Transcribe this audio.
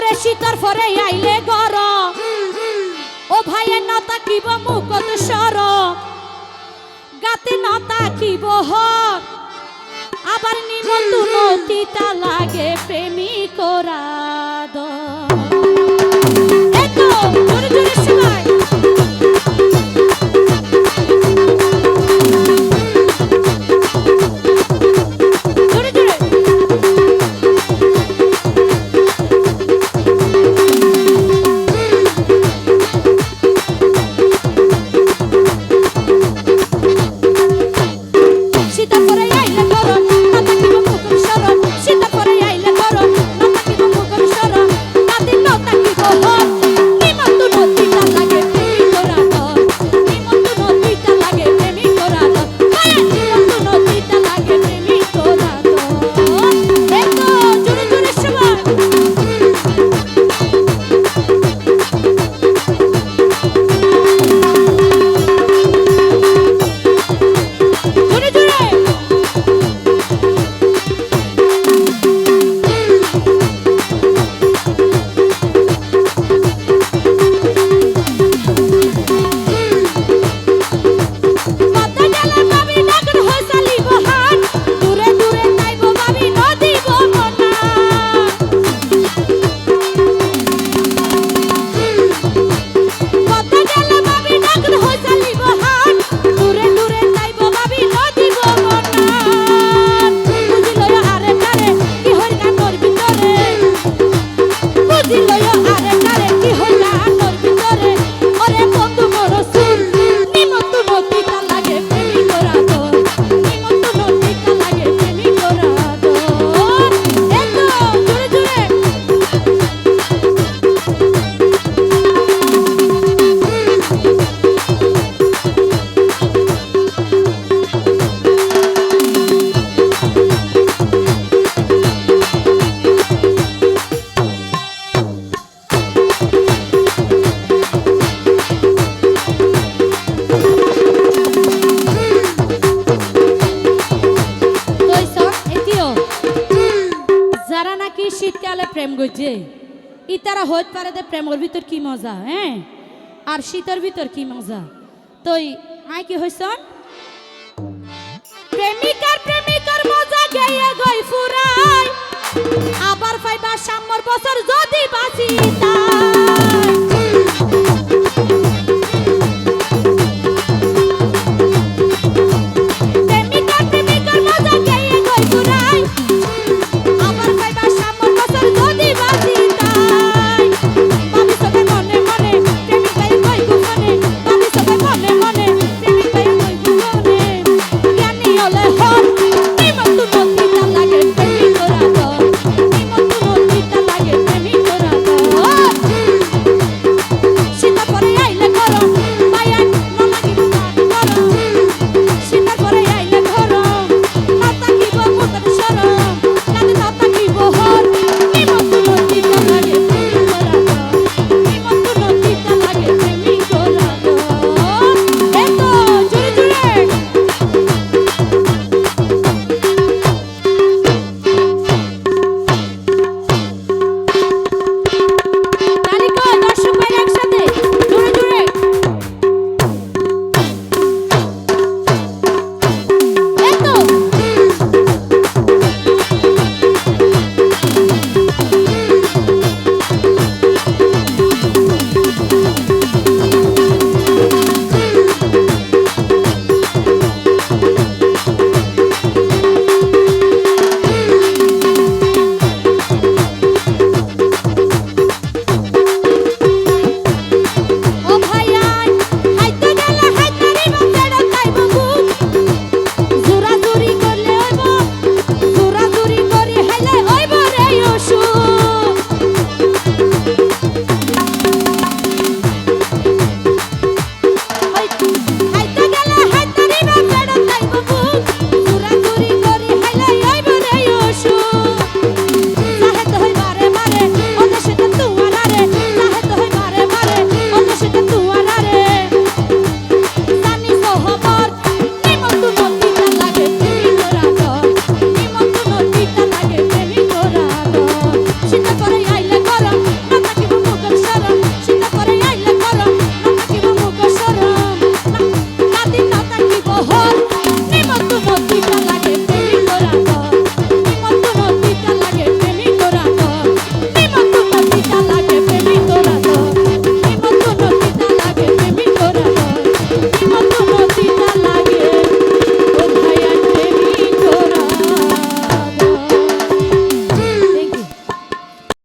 ঘরে শীতর ফরে আইলে গর। ও ভাইয়ের না তাকিব মুকত সর গাতে না তাকিব হর আবার নিমন্ত্রণ তিতা লাগে প্রেমিকরা। প্রেম গজে ই তারা হইত পারে দে প্রেমর ভিতর কি মজা হ্যাঁ? আর শীতের ভিতর কি মজা। তুই আয় কি হইস প্রেমিকার প্রেমিকার মজা গেয়ে গই ফুরাই। আবার পাইবা সামর বছর যদি বাঁচি তা